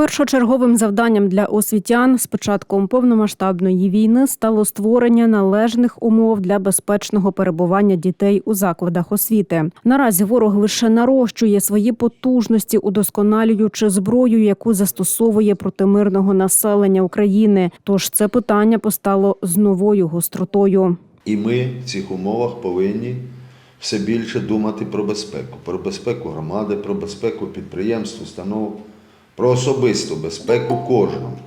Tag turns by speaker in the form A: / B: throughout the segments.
A: Першочерговим завданням для освітян з початком повномасштабної війни стало створення належних умов для безпечного перебування дітей у закладах освіти. Наразі ворог лише нарощує свої потужності, удосконалюючи зброю, яку застосовує проти мирного населення України. Тож це питання постало з новою гостротою.
B: І ми в цих умовах повинні все більше думати про безпеку, про безпеку громади, про безпеку підприємств, установ, про особисту безпеку кожного.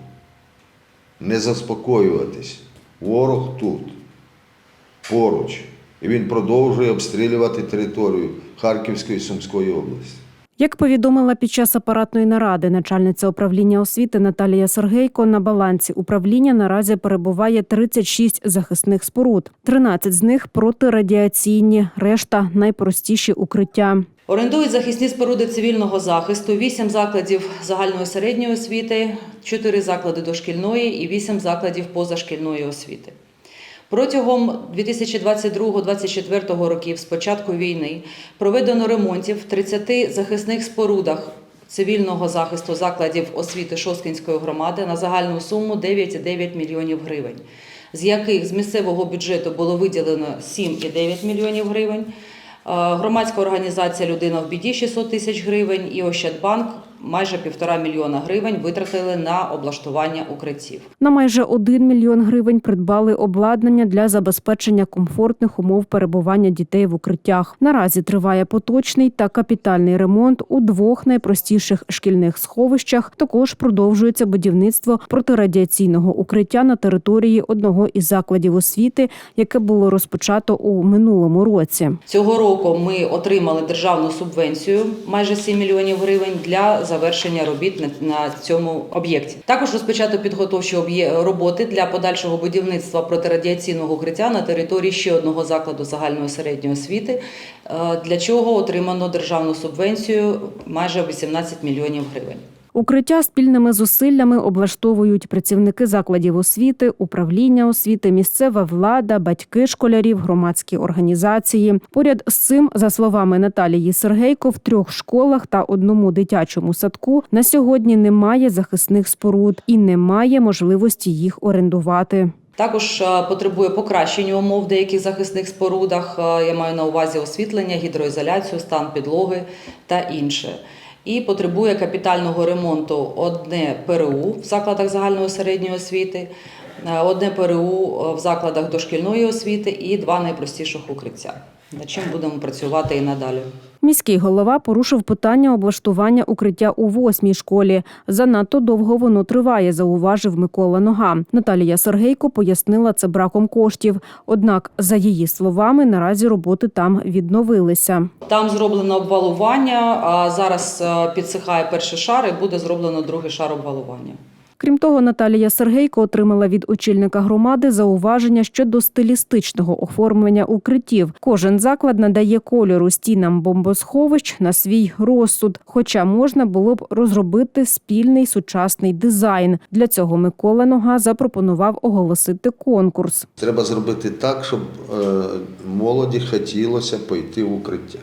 B: Не заспокоюватись. Ворог тут, поруч. І він продовжує обстрілювати територію Харківської і Сумської області.
A: Як повідомила під час апаратної наради начальниця управління освіти Наталія Сергейко, на балансі управління наразі перебуває 36 захисних споруд. 13 з них протирадіаційні, решта найпростіші укриття.
C: Орендують захисні споруди цивільного захисту, 8 закладів загальної середньої освіти, 4 заклади дошкільної і 8 закладів позашкільної освіти. Протягом 2022-2024 років, з початку війни, проведено ремонтів в 30 захисних спорудах цивільного захисту закладів освіти Шосткінської громади на загальну суму 9,9 мільйонів гривень, з яких з місцевого бюджету було виділено 7,9 мільйонів гривень. Е, Громадська організація Людина в біді 600 тисяч гривень і Ощадбанк майже півтора мільйона гривень витратили на облаштування укриттів.
A: На майже 1 мільйон гривень придбали обладнання для забезпечення комфортних умов перебування дітей в укриттях. Наразі триває поточний та капітальний ремонт у двох найпростіших шкільних сховищах. Також продовжується будівництво протирадіаційного укриття на території одного із закладів освіти, яке було розпочато у минулому році.
C: Цього року ми отримали державну субвенцію майже 7 мільйонів гривень для завершення робіт на- цьому об'єкті. Також розпочато підготовчі об'є- роботи для подальшого будівництва протирадіаційного укриття на території ще одного закладу загальної середньої освіти, е, для чого отримано державну субвенцію майже 18 мільйонів гривень.
A: Укриття спільними зусиллями облаштовують працівники закладів освіти, управління освіти, місцева влада, батьки школярів, громадські організації. Поряд з цим, за словами Наталії Сергейко, в трьох школах та одному дитячому садку на сьогодні немає захисних споруд і немає можливості їх орендувати.
C: Також е, потребує покращення умов деяких захисних спорудах. Е, Я маю на увазі освітлення, гідроізоляцію, стан підлоги та інше. І потребує капітального ремонту одне ПРУ в закладах загальної середньої освіти, е, одне ПРУ в закладах дошкільної освіти і два найпростіших укриття. Над чим будемо працювати і надалі.
A: Міський голова порушив питання облаштування укриття у восьмій школі. Занадто довго воно триває, зауважив Микола Нога. Наталія Сергейко пояснила це браком коштів. Однак, за її словами, наразі роботи там відновилися.
C: Там зроблено обвалування, а зараз е, підсихає перший шар і буде зроблено другий шар обвалування.
A: Крім того, Наталія Сергейко отримала від очільника громади зауваження щодо стилістичного оформлення укриттів. Кожен заклад надає кольору стінам бомбосховищ на свій розсуд. Хоча можна було б розробити спільний сучасний дизайн. Для цього Микола Нога запропонував оголосити конкурс.
B: Треба зробити так, щоб е, молоді хотілося пойти в укриття.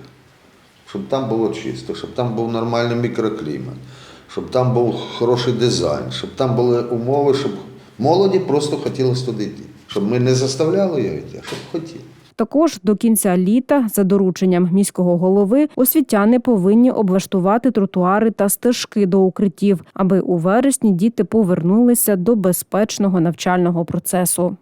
B: Щоб там було чисто, щоб там був нормальний мікроклімат, щоб там був хороший дизайн, щоб там були умови, щоб молоді просто хотілося туди йти. Щоб ми не заставляли її йти, а щоб хотіли.
A: Також до кінця літа, за дорученням міського голови, освітяни повинні облаштувати тротуари та стежки до укриттів, аби у вересні діти повернулися до безпечного навчального процесу.